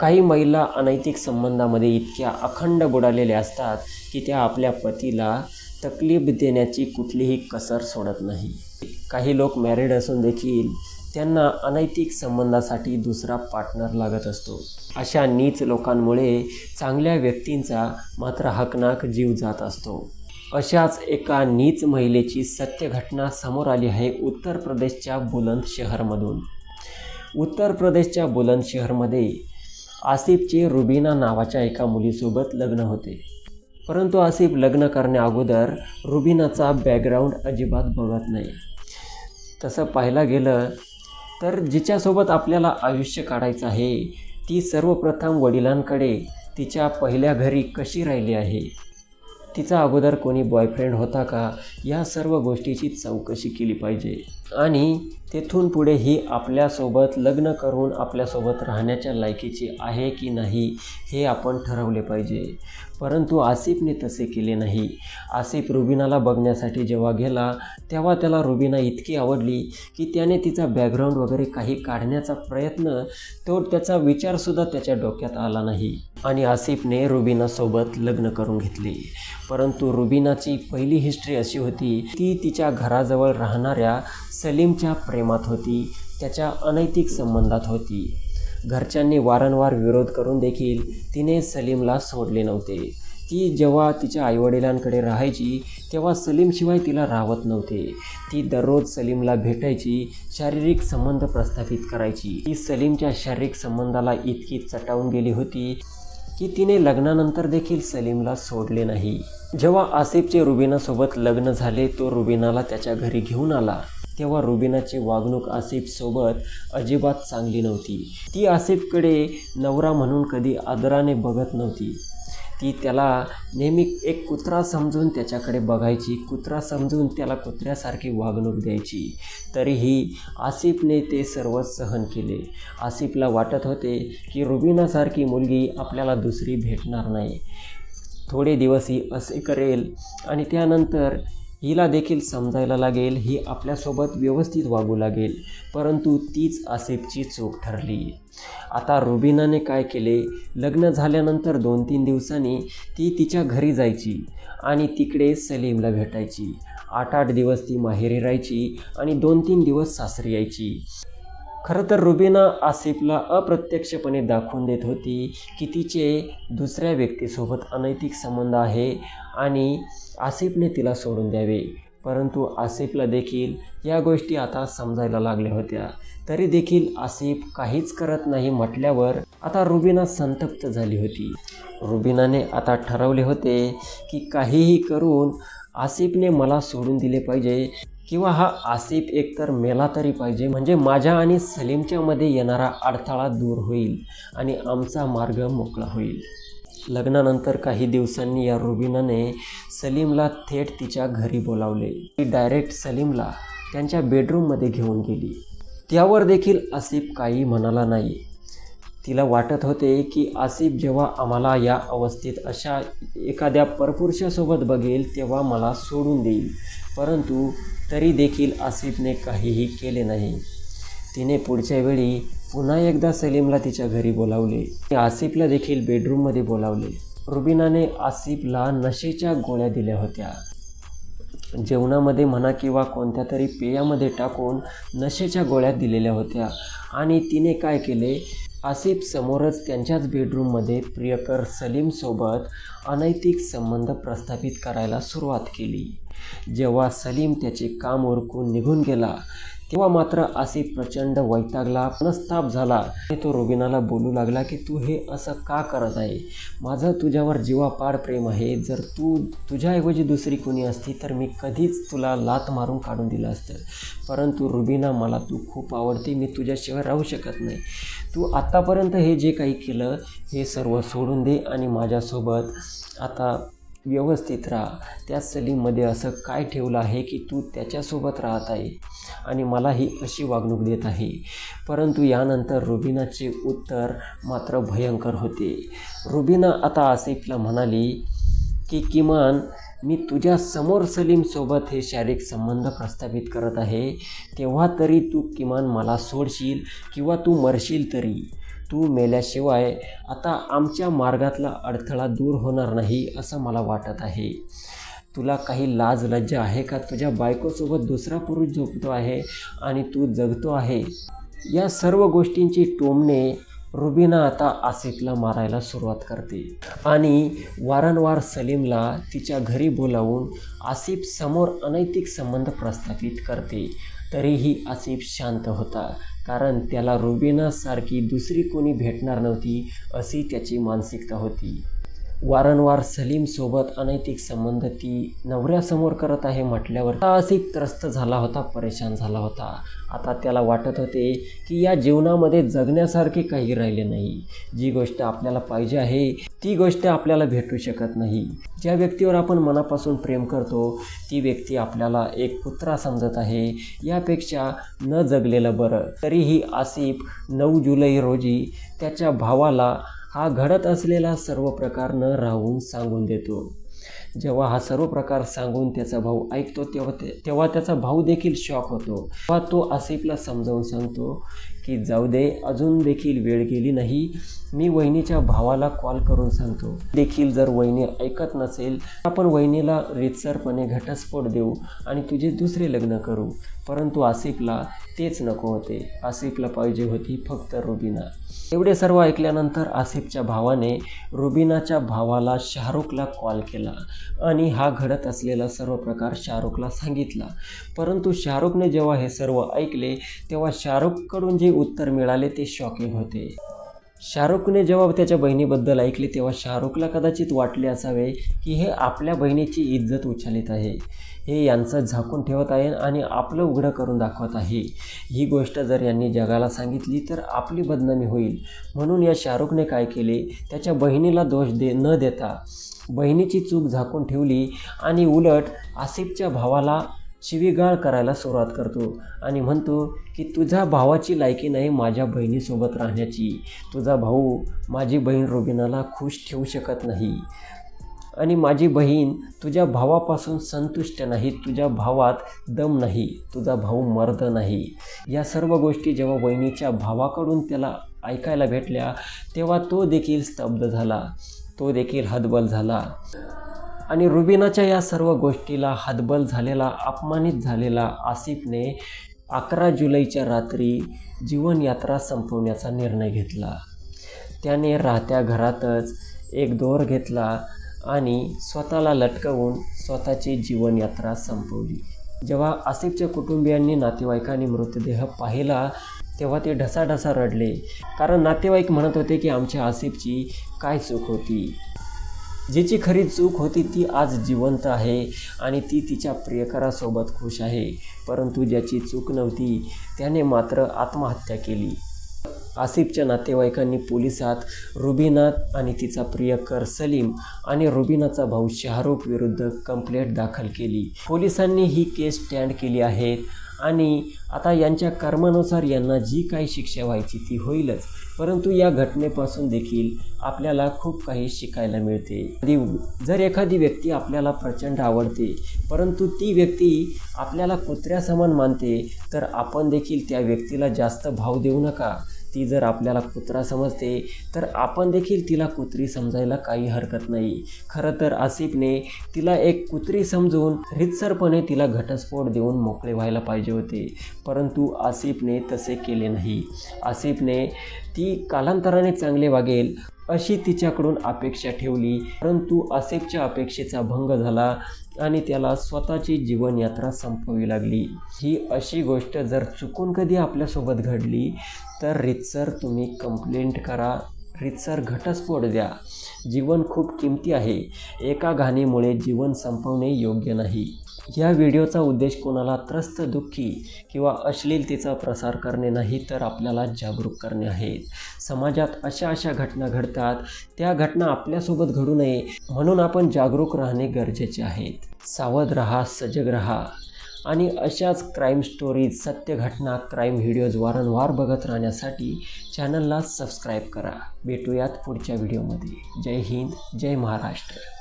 काही महिला अनैतिक संबंधामध्ये इतक्या अखंड बुडालेल्या असतात की त्या आपल्या पतीला तकलीफ देण्याची कुठलीही कसर सोडत नाही. काही लोक मॅरिड असून देखील त्यांना अनैतिक संबंधासाठी दुसरा पार्टनर लागत असतो. अशा नीच लोकांमुळे चांगल्या व्यक्तींचा मात्र हकनाक जीव जात असतो. अशाच एका नीच महिलेची सत्य घटना समोर आली आहे उत्तर प्रदेशच्या बुलंद शहरमधून. उत्तर प्रदेशच्या बुलंद शहरमध्ये आसिफचे रुबीना नावाच्या एका मुलीसोबत लग्न होते. परंतु आसिफ लग्न करण्याअगोदर रुबिनाचा रुबीनाचा बॅकग्राऊंड अजिबात बघत नाही. तसं पाहायला गेलं तर जिच्यासोबत आपल्याला आयुष्य काढायचं आहे ती सर्वप्रथम वडिलांकडे तिच्या पहिल्या घरी कशी राहिली आहे? तिचा अगोदर कोणी बॉयफ्रेंड होता का? या सर्व गोष्टीची चौकशी केली पाहिजे. आणि तेथून पुढे ही आपल्यासोबत लग्न करून आपल्यासोबत राहण्याच्या लायकीची आहे की नाही हे आपण ठरवले पाहिजे. परंतु आसिफने तसे केले नाही. आसिफ रुबिनाला बघण्यासाठी जेव्हा गेला तेव्हा त्याला रुबिना इतकी आवडली की त्याने तिचा बॅकग्राऊंड वगैरे काही काढण्याचा प्रयत्न तो त्याचा विचारसुद्धा त्याच्या डोक्यात आला नाही. आणि आसिफने रुबिनासोबत लग्न करून घेतले. परंतु रुबिनाची पहिली हिस्ट्री अशी होती ती तिच्या घराजवळ राहणाऱ्या सलीमच्या प्रेमात होती त्याच्या अनैतिक संबंधात होती. घरच्यांनी वारंवार विरोध करून देखील तिने सलीमला सोडले नव्हते. ती जेव्हा तिच्या आईवडिलांकडे राहायची तेव्हा सलीमशिवाय तिला राहत नव्हते. ती दररोज सलीमला भेटायची शारीरिक संबंध प्रस्थापित करायची. ती सलीमच्या शारीरिक संबंधाला इतकी चटावून गेली होती की तिने लग्नानंतर देखील सलीमला सोडले नाही. जेव्हा आसिफचे रुबिनासोबत लग्न झाले तो रुबिनाला त्याच्या घरी घेऊन आला. तेव्हा रुबिनाची वागणूक आसिफसोबत अजिबात चांगली नव्हती. ती आसिफकडे नवरा म्हणून कधी आदराने बघत नव्हती. ती त्याला नेहमी एक कुत्रा समजून त्याच्याकडे बघायची कुत्रा समजून त्याला कुत्र्यासारखी वागणूक द्यायची. तरीही आसिफने ते सर्व सहन केले. आसिफला वाटत होते की रुबिनासारखी मुलगी आपल्याला दुसरी भेटणार नाही. थोडे दिवस ही असे करेल आणि त्यानंतर हिला देखील समजायला लागेल ही आपल्यासोबत व्यवस्थित वागू लागेल परंतु तीच आसिफची चूक ठरली. आता रुबिनाने काय केले? लग्न झाल्यानंतर दोन तीन दिवसांनी ती तिच्या घरी जायची आणि तिकडे सलीमला भेटायची. आठ आठ दिवस ती माहेरी राहायची आणि दोन तीन दिवस सासरी यायची. खरं तर रुबीना आसिफला अप्रत्यक्षपणे दाखवून देत होती की तिचे दुसऱ्या व्यक्तीसोबत अनैतिक संबंध आहे आणि आसिफने तिला सोडून द्यावे. परंतु आसिफला देखील या गोष्टी आता समजायला लागल्या होत्या. तरी देखील आसिफ काहीच करत नाही म्हटल्यावर आता रुबीना संतप्त झाली होती. रुबीनाने आता ठरवले होते की काहीही करून आसिफने मला सोडून दिले पाहिजे. किंवा हा आसिफ एकतर मेला तरी पाहिजे. म्हणजे माझ्या आणि सलीमच्यामध्ये येणारा अडथळा दूर होईल आणि आमचा मार्ग मोकळा होईल. लग्नानंतर काही दिवसांनी या रुबिनाने सलीमला थेट तिच्या घरी बोलावले. ती डायरेक्ट सलीमला त्यांच्या बेडरूममध्ये घेऊन गेली. त्यावर देखील आसिफ काही म्हणाला नाही. तिला वाटत होते की आसिफ जेव्हा आम्हाला या अवस्थेत अशा एखाद्या परपुरुषासोबत बघेल तेव्हा मला सोडून देईल. परंतु तरी देखील आसिफने काहीही केले नाही. तिने पुढच्या वेळी पुन्हा एकदा सलीमला तिच्या घरी बोलावले. आसिफला देखील बेडरूममध्ये बोलावले. रुबिनाने आसिफला नशेच्या गोळ्या दिल्या होत्या. जेवणामध्ये म्हणा किंवा कोणत्या तरी पेयामध्ये टाकून नशेच्या गोळ्या दिलेल्या होत्या. आणि तिने काय केले? आसिफ समोरच त्यांच्याच बेडरूममध्ये प्रियकर सलीमसोबत अनैतिक संबंध प्रस्थापित करायला सुरुवात केली. जेव्हा सलीम त्याचे काम उरकून निघून गेला तेव्हा मात्र असे प्रचंड वैतागला मनस्ताप झाला. आणि तो रुबिनाला बोलू लागला की तू हे असं का करत आहे? माझं तुझ्यावर जीवापाड प्रेम आहे. जर तू तुझ्याऐवजी दुसरी कोणी असती तर मी कधीच तुला लात मारून काढून दिलं असतं. परंतु रुबिना मला तू खूप आवडते. मी तुझ्याशिवाय राहू शकत नाही. तू आत्तापर्यंत हे जे काही केलं हे सर्व सोडून दे आणि माझ्यासोबत आता व्यवस्थित राहा. त्या सलीममध्ये असं काय ठेवलं आहे की तू त्याच्यासोबत राहत आहे? आणि मला ही अशी वागणूक देत आहे. परंतु यानंतर रुबिनाचे उत्तर मात्र भयंकर होते. रुबिना आता आसिफला म्हणाली की किमान मी तुझ्या समोर सलीमसोबत हे शारीरिक संबंध प्रस्थापित करत आहे. तेव्हा तरी तू किमान मला सोडशील किंवा तू मरशील तरी. तू मेल्याशिवाय आता आमच्या मार्गातला अडथळा दूर होणार नाही असं मला वाटत आहे. तुला काही लाज लज्जा आहे का? तुझ्या बायकोसोबत दुसरा पुरुष झोपतो आहे आणि तू जगतो आहे. या सर्व गोष्टींची टोमणे रुबीना आता आसिफला मारायला सुरुवात करते आणि वारंवार सलीमला तिच्या घरी बोलावून आसिफ समोर अनैतिक संबंध प्रस्थापित करते. तरीही आसिफ शांत होता. कारण त्याला रुबिनासारखी दुसरी कोणी भेटणार नव्हती अशी त्याची मानसिकता होती. वारंवार सलीमसोबत अनैतिक संबंध ती नवऱ्यासमोर करत आहे म्हटल्यावर आसिफ त्रस्त झाला होता परेशान झाला होता. आता त्याला वाटत होते की या जीवनामध्ये जगण्यासारखे काही राहिले नाही. जी गोष्ट आपल्याला पाहिजे आहे ती गोष्ट आपल्याला भेटू शकत नाही. ज्या व्यक्तीवर आपण मनापासून प्रेम करतो ती व्यक्ती आपल्याला एक कुत्रा समजत आहे. यापेक्षा न जगलेलं बरं. तरीही आसिफ नऊ जुलै रोजी त्याच्या भावाला हा घडत असलेला सर्व प्रकार न राहून सांगून देतो. जेव्हा हा सर्व प्रकार सांगून त्याचा भाऊ ऐकतो तेव्हा ते तेव्हा त्याचा भाऊ देखील शॉक होतो. तेव्हा तो आसिफला समजावून सांगतो की जाऊ दे अजून देखील वेळ गेली नाही. मी वहिनीच्या भावाला कॉल करून सांगतो. देखील जर वहिनी ऐकत नसेल आपण वहिनीला रितसरपणे घटस्फोट देऊ आणि तुझे दुसरे लग्न करू. परंतु आसिफला तेच नको होते. आसिफला पाहिजे होती फक्त रुबिना. एवढे सर्व ऐकल्यानंतर आसिफच्या भावाने रुबीनाच्या भावाला शाहरुखला कॉल केला आणि हा घडत असलेला सर्व प्रकार शाहरुखला सांगितला. परंतु शाहरुखने जेव्हा हे सर्व ऐकले तेव्हा शाहरुखकडून जे उत्तर मिळाले ते शॉकिंग होते. शाहरुखने जेव्हा त्याच्या बहिणीबद्दल ऐकले तेव्हा शाहरुखला कदाचित वाटले असावे की हे आपल्या बहिणीची इज्जत उचलित आहे. हे यांचं झाकून ठेवत आहे आणि आपलं उघडं करून दाखवत आहे. ही गोष्ट जर यांनी जगाला सांगितली तर आपली बदनामी होईल. म्हणून या शाहरुखने काय केले? त्याच्या बहिणीला दोष दे न देता बहिणीची चूक झाकून ठेवली आणि उलट आसिफच्या भावाला शिवीगाळ करायला सुरुवात करतो आणि म्हणतो की तुझ्या भावाची लायकी नाही माझ्या बहिणीसोबत राहण्याची. तुझा भाऊ माझी बहीण रोबिनाला खुश ठेवू शकत नाही. आणि माझी बहीण तुझ्या भावापासून संतुष्ट नाही तुझ्या भावात दम नाही तुझा भाऊ मर्द नाही. या सर्व गोष्टी जेव्हा बहिणीच्या भावाकडून त्याला ऐकायला भेटल्या तेव्हा तो देखील स्तब्ध झाला. तो देखील हतबल झाला. आणि रुबिनाच्या या सर्व गोष्टीला हतबल झालेला अपमानित झालेला आसिफने अकरा जुलैच्या रात्री जीवनयात्रा संपवण्याचा निर्णय घेतला. त्याने राहत्या घरातच एक दोर घेतला. आणि स्वतःला लटकवून स्वतःची जीवनयात्रा संपवली. जेव्हा आसिफच्या कुटुंबियांनी नातेवाईकांनी मृतदेह पाहिला तेव्हा ते ढसाढसा रडले. कारण नातेवाईक म्हणत होते की आमच्या आसिफची काय चूक होती? जिची खरी चूक होती ती आज जिवंत आहे आणि ती तिच्या प्रियकरासोबत खुश आहे. परंतु ज्याची चूक नव्हती त्याने मात्र आत्महत्या केली. आसिफच्या नातेवाईकांनी पोलिसात रुबीनाथ आणि तिचा प्रियकर सलीम आणि रुबीनाचा भाऊ शाहरुख विरुद्ध कंप्लेंट दाखल केली. पोलिसांनी ही केस स्टँड केली आहे आणि आता यांच्या कर्मानुसार यांना जी काही शिक्षा व्हायची ती होईलच. परंतु या घटनेपासून देखील आपल्याला खूप काही शिकायला मिळते. जर एखादी व्यक्ती आपल्याला प्रचंड आवडते परंतु ती व्यक्ती आपल्याला कुत्र्यासमान मानते तर आपण देखील त्या व्यक्तीला जास्त भाव देऊ नका. ती जर आपल्याला कुत्रा समजते तर आपण देखील तिला कुत्री समजायला काही हरकत नाही. खरं तर आसिफने तिला एक कुत्री समजून रितसरपणे तिला घटस्फोट देऊन मोकळे व्हायला पाहिजे होते. परंतु आसिफने तसे केले नाही. आसिफने ती कालांतराने चांगले वागेल अशी तिच्याकडून अपेक्षा ठेवली. परंतु आसिफच्या अपेक्षेचा भंग झाला आणि त्याला स्वतःची जीवनयात्रा संपवावी लागली. ही अशी गोष्ट जर चुकून कधी आपल्यासोबत घडली तर रितसर तुम्ही कंप्लेंट करा. रितसर घटस्फोट द्या. जीवन खूप किमती आहे. एका घाणीमुळे जीवन संपवणे योग्य नाही. या व्हिडिओचा उद्देश कोणाला त्रस्त दुःखी किंवा अश्लीलतेचा प्रसार करणे नाही तर आपल्याला जागरूक करणे आहे समाजात अशा अशा घटना घडतात. त्या घटना आपल्यासोबत घडू नये. म्हणून आपण जागरूक राहणे गरजेचे आहेत. सावध रहा सजग रहा. आणि अशाच क्राईम स्टोरीज सत्य घटना क्राईम व्हिडिओज वारंवार बघत राहण्यासाठी चॅनलला सबस्क्राईब करा. भेटूयात पुढच्या व्हिडिओमध्ये जय हिंद जय महाराष्ट्र.